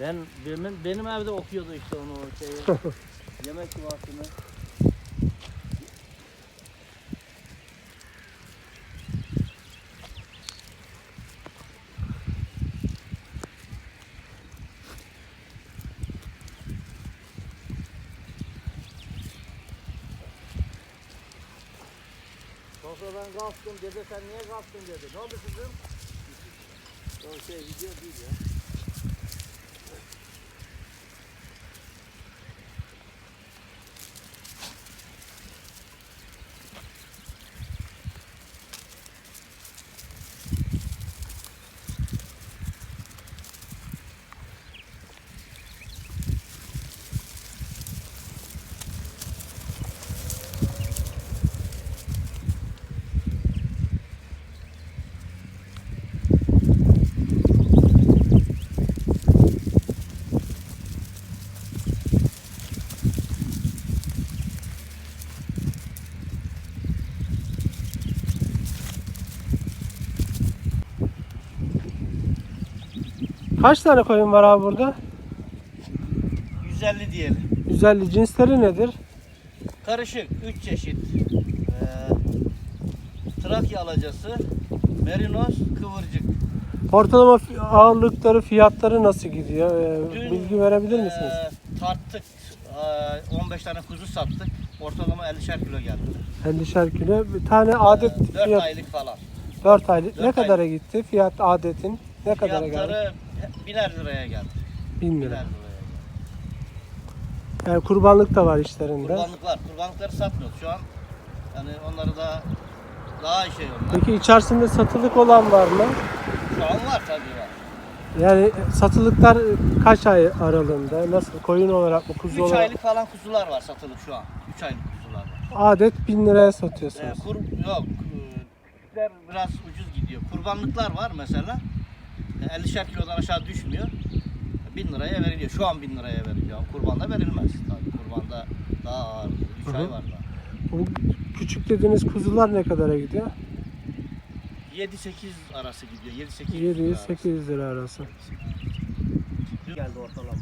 Ben benim, benim evde okuyordu işte onu o şeyi. yemek. Sonra ben kalktım dede sen niye kalktın dedi. Ne oldu kızım? O şey video değil ya. Kaç tane koyun var abi burada? 150 diyelim. 150 cinsleri nedir? Karışık 3 çeşit. Ee, Trakya alacası, merinos, kıvırcık. Ortalama fi- ağırlıkları, fiyatları nasıl gidiyor? Ee, Dün, bilgi verebilir misiniz? Ee, tarttık. Ee, 15 tane kuzu sattık. Ortalama 50'şer kilo geldi. 50'şer kilo. Bir tane adet 4 fiyat aylık falan. 4 aylık. Ne dört kadara gitti? Fiyat adetin ne kadara geldi? Fiyatları 1000 liraya geldi. 1000 1000 lira. liraya. Yani kurbanlık da var işlerinde. Kurbanlıklar, kurbanlıkları satmıyoruz şu an. Yani onları da daha şey onlar. Peki içerisinde satılık olan var mı? Şu an var tabii var. Yani satılıklar kaç ay aralığında? Nasıl? Koyun olarak mı? Kuzu 3 olarak aylık falan kuzular var satılık şu an. 3 aylık kuzular var. Adet 1000 liraya Ee, satıyorsunuz. kur, yok. e, biraz ucuz gidiyor. Kurbanlıklar var mesela. E, 50'şer kilodan aşağı düşmüyor. 1000 liraya veriliyor. Şu an 1000 liraya veriliyor. Kurbanda verilmez tabii. Kurbanda daha ağır. 3 Hı ay var daha. Bu küçük dediğiniz kuzular ne kadara gidiyor? 7-8 arası gidiyor. 7-8 700-800 lira arası. geldi ortalama.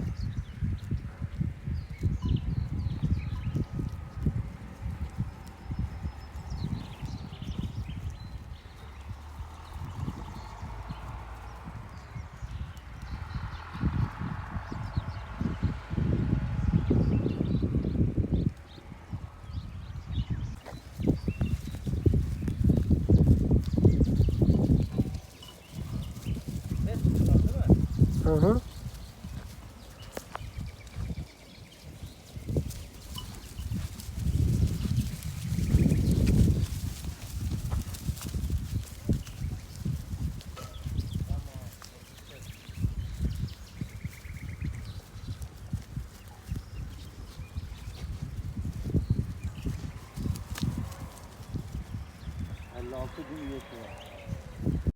Hı hı. 56 gün geçiyor.